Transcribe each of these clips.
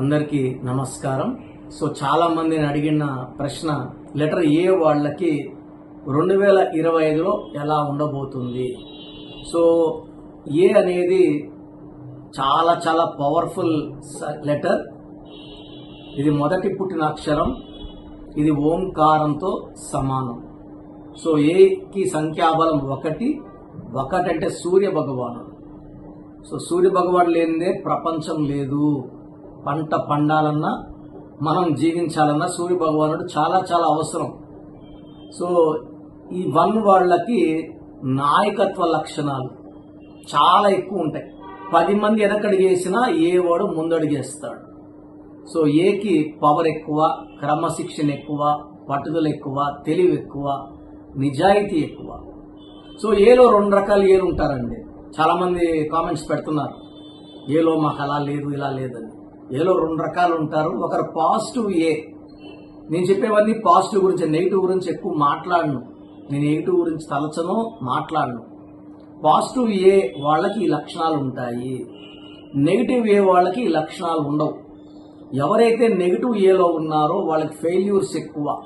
అందరికీ నమస్కారం. సో చాలా మందిని అడిగిన ప్రశ్న లెటర్ ఏ వాళ్ళకి రెండు వేల ఇరవై ఐదులో ఎలా ఉండబోతుంది? సో ఏ అనేది చాలా చాలా పవర్ఫుల్ లెటర్. ఇది మొదటి పుట్టిన అక్షరం. ఇది ఓంకారంతో సమానం. సో ఏకి సంఖ్యాబలం ఒకటి ఒకటంటే సూర్య భగవానుడు సో సూర్య భగవానుడు లేనిదే ప్రపంచం లేదు. పంట పండాలన్నా మనం జీవించాలన్నా సూర్య భగవానుడు చాలా చాలా అవసరం. సో ఈ వన్ వాళ్ళకి నాయకత్వ లక్షణాలు చాలా ఎక్కువ ఉంటాయి. పది మంది వెనకడుగు చేసినా ఏ వాడు ముందడుగేస్తాడు సో ఏకి పవర్ ఎక్కువ క్రమశిక్షణ ఎక్కువ పట్టుదల ఎక్కువ తెలివి ఎక్కువ నిజాయితీ ఎక్కువ. సో ఏలో రెండు రకాల ఏలు ఉంటారండి. చాలామంది కామెంట్స్ పెడుతున్నారు. ఏలో మాకు అలా లేదు ఇలా లేదని. ఏలో రెండు రకాలు ఉంటారు. ఒకరు పాజిటివ్ ఏ. నేను చెప్పేవన్నీ పాజిటివ్ గురించి నెగిటివ్ గురించి ఎక్కువ మాట్లాడను. నేను నెగిటివ్ గురించి తలచను మాట్లాడను. పాజిటివ్ ఏ వాళ్ళకి ఈ లక్షణాలు ఉంటాయి. నెగిటివ్ ఏ వాళ్ళకి ఈ లక్షణాలు ఉండవు. ఎవరైతే నెగిటివ్ ఏలో ఉన్నారో వాళ్ళకి ఫెయిల్యూర్స్ ఎక్కువ.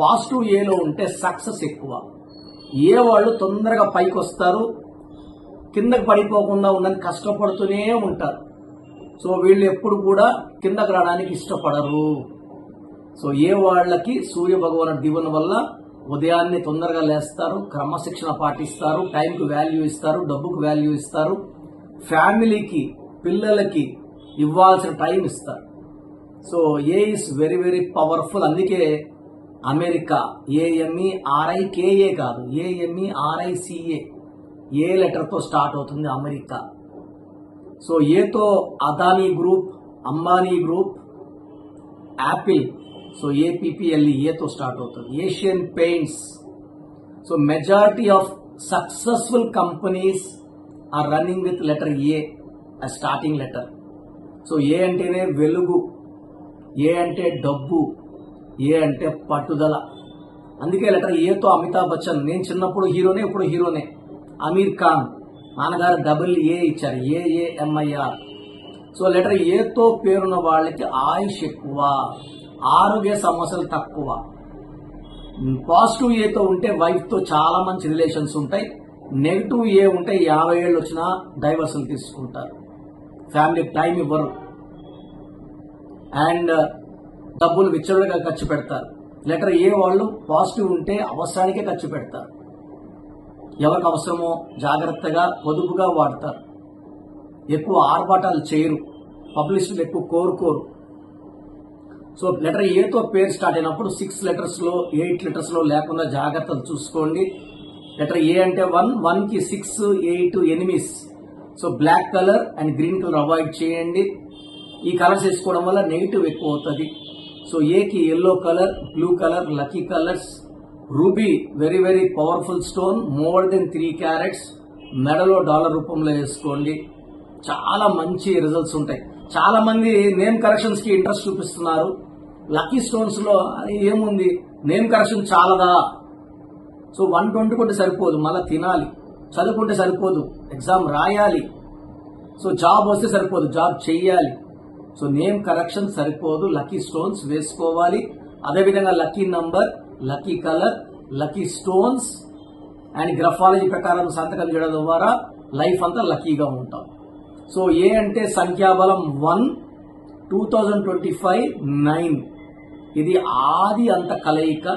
పాజిటివ్ ఏలో ఉంటే సక్సెస్ ఎక్కువ. ఏ వాళ్ళు తొందరగా పైకి వస్తారు కిందకి పడిపోకుండా ఉండని కష్టపడుతూనే ఉంటారు. సో వీళ్ళు ఎప్పుడు కూడా కిందకు రావడానికి ఇష్టపడరు. సో ఏ వాళ్ళకి సూర్య భగవానుడు దీవెన వల్ల ఉదయాన్నే తొందరగా లేస్తారు క్రమశిక్షణ పాటిస్తారు టైంకి వాల్యూ ఇస్తారు డబ్బుకు వాల్యూ ఇస్తారు ఫ్యామిలీకి పిల్లలకి ఇవ్వాల్సిన టైం ఇస్తారు. So A is very very powerful అందుకే America A M E R I K A కాదు A M E R I C A A లెటర్తో start అవుతుంది అమెరికా. సో ఏతో Adani group Ambani group Apple so A P P L E ఏతో start అవుతుంది. Asian paints. So majority of successful companies are running with letter A starting letter. So A అంటేనే వెలుగు ఏ అంటే డబ్బు ఏ అంటే పట్టుదల. అందుకే లెటర్ ఏతో అమితాబ్ బచ్చన్ నేను చిన్నప్పుడు హీరోనే ఇప్పుడు హీరోనే. అమీర్ ఖాన్. నాన్నగారు డబుల్ ఏ ఇచ్చారు. ఏఏఎంఐఆర్ సో లెటర్ ఏతో పేరున్న వాళ్ళకి ఆయుష్ ఎక్కువ ఆరోగ్య సమస్యలు తక్కువ. పాజిటివ్ ఏతో ఉంటే వైఫ్తో చాలా మంచి రిలేషన్స్ ఉంటాయి. నెగిటివ్ ఏ ఉంటే యాభై ఏళ్ళు వచ్చినా డైవర్సల్ తీసుకుంటారు. ఫ్యామిలీకి టైం ఇవ్వరు. అండ్ డబ్బులు విచ్చలుగా ఖర్చు పెడతారు. లెటర్ ఏ వాళ్ళు పాజిటివ్ ఉంటే అవసరానికే ఖర్చు పెడతారు. ఎవరికి అవసరమో జాగ్రత్తగా పొదుపుగా వాడతారు. ఎక్కువ ఆర్భాటాలు చేయరు. పబ్లిసిటీలు ఎక్కువ కోరుకోరు. సో లెటర్ ఏతో పేరు స్టార్ట్ అయినప్పుడు సిక్స్ లెటర్స్లో ఎయిట్ లెటర్స్లో లేకుండా జాగ్రత్తలు చూసుకోండి. లెటర్ ఏ అంటే వన్ వన్కి six eight enemies. So black colour and green colour avoid చేయండి. ఈ కలర్స్ వేసుకోవడం వల్ల నెగిటివ్ ఎక్కువ అవుతుంది. సో ఏకి yellow colour blue colour lucky colours. Ruby very very powerful stone more than three carats. మెడలో డాలర్ రూపంలో వేసుకోండి. చాలా మంచి రిజల్ట్స్ ఉంటాయి. చాలా మంది నేమ్ కరెక్షన్స్కి ఇంట్రెస్ట్ చూపిస్తున్నారు. లక్కీ స్టోన్స్లో ఏముంది? నేమ్ కరెక్షన్ చాలదా? సో వన్ ట్వంటీ కొంటే సరిపోదు. మళ్ళీ తినాలి. చదువుకుంటే సరిపోదు. ఎగ్జామ్ రాయాలి. సో జాబ్ వస్తే సరిపోదు. జాబ్ చెయ్యాలి. సో నేమ్ కరెక్షన్ సరిపోదు. లక్కీ స్టోన్స్ వేసుకోవాలి. అదేవిధంగా lucky number lucky colour lucky stones and graphology ప్రకారం సంతకం చేయడం ద్వారా లైఫ్ అంతా లక్కీగా ఉంటాం. సో ఏ అంటే సంఖ్యాబలం one two thousand twenty five nine. ఇది ఆది అంత కలయిక.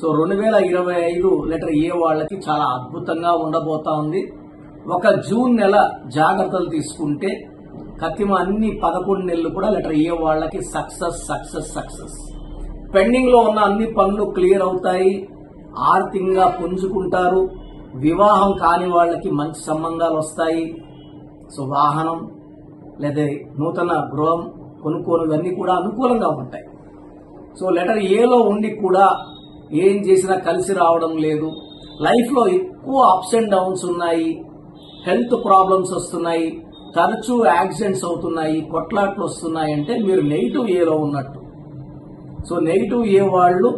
సో రెండు వేల ఇరవై ఐదు లెటర్ ఏ వాళ్ళకి చాలా అద్భుతంగా ఉండబోతా ఉంది. ఒక జూన్ నెల జాగ్రత్తలు తీసుకుంటే కత్తిమ అన్ని పదకొండు నెలలు కూడా లెటర్ ఏ వాళ్ళకి సక్సెస్ సక్సెస్ సక్సెస్. పెండింగ్లో ఉన్న అన్ని పనులు క్లియర్ అవుతాయి ఆర్థికంగా పుంజుకుంటారు వివాహం కాని వాళ్ళకి మంచి సంబంధాలు వస్తాయి. సో వాహనం లేదా నూతన గృహం కొనుక్కోలు ఇవన్నీ కూడా అనుకూలంగా ఉంటాయి. సో లెటర్ ఏలో ఉండి కూడా ఏం చేసినా కలిసి రావడం లేదు. లైఫ్లో ఎక్కువ అప్స్ అండ్ డౌన్స్ ఉన్నాయి హెల్త్ ప్రాబ్లమ్స్ వస్తున్నాయి తరచూ యాక్సిడెంట్స్ అవుతున్నాయి కొట్లాట్లు వస్తున్నాయి అంటే మీరు నెగిటివ్ ఏలో ఉన్నట్టు. సో నెగిటివ్ ఏ వాళ్ళు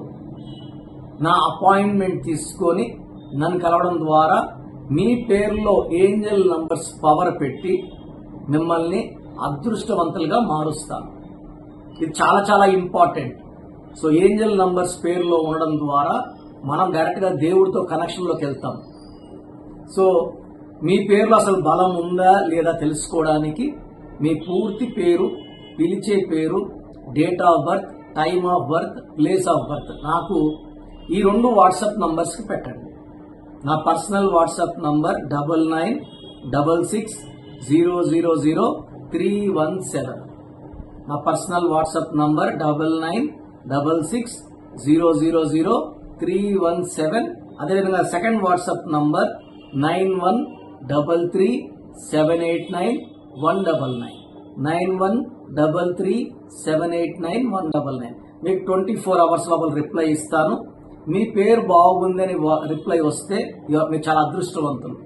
నా అపాయింట్మెంట్ తీసుకొని నన్ను కలవడం ద్వారా మీ పేరులో ఏంజల్ నంబర్స్ పవర్ పెట్టి మిమ్మల్ని అదృష్టవంతులుగా మారుస్తాను. ఇది చాలా చాలా ఇంపార్టెంట్ సో ఏంజల్ నంబర్స్ పేరులో ఉండడం ద్వారా మనం డైరెక్ట్గా దేవుడితో కనెక్షన్లోకి వెళ్తాం. సో మీ పేరులో అసలు బలం ఉందా లేదా తెలుసుకోవడానికి మీ పూర్తి పేరు పిలిచే పేరు date of birth time of birth place of birth నాకు ఈ రెండు వాట్సాప్ నంబర్స్కి పెట్టండి. నా personal WhatsApp number double nine double six zero zero zero three one seven నా personal WhatsApp number double nine double six zero zero zero three one seven అదేవిధంగా second WhatsApp number nine one double three seven eight nine one double nine nine one double three seven eight nine one double nine. మీకు twenty four hours లోపల reply ఇస్తాను. మీ పేరు బాగుందని reply వస్తే మీరు చాలా అదృష్టవంతులు.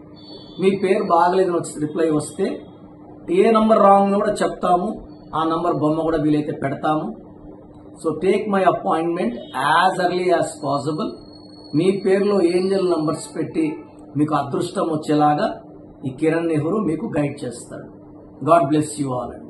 మీ పేరు బాగలేదని వచ్చి రిప్లై వస్తే ఏ నంబర్ రాంగ్ కూడా చెప్తాము. ఆ నంబర్ బొమ్మ కూడా వీలైతే పెడతాము. So take my appointment as early as possible మీ పేరులో ఏంజల్ నంబర్స్ పెట్టి మీకు అదృష్టం వచ్చేలాగా ఈ కిరణ్ నెహ్రూ మీకు గైడ్ చేస్తాడు. గాడ్ బ్లెస్ యూ ఆల్ అండి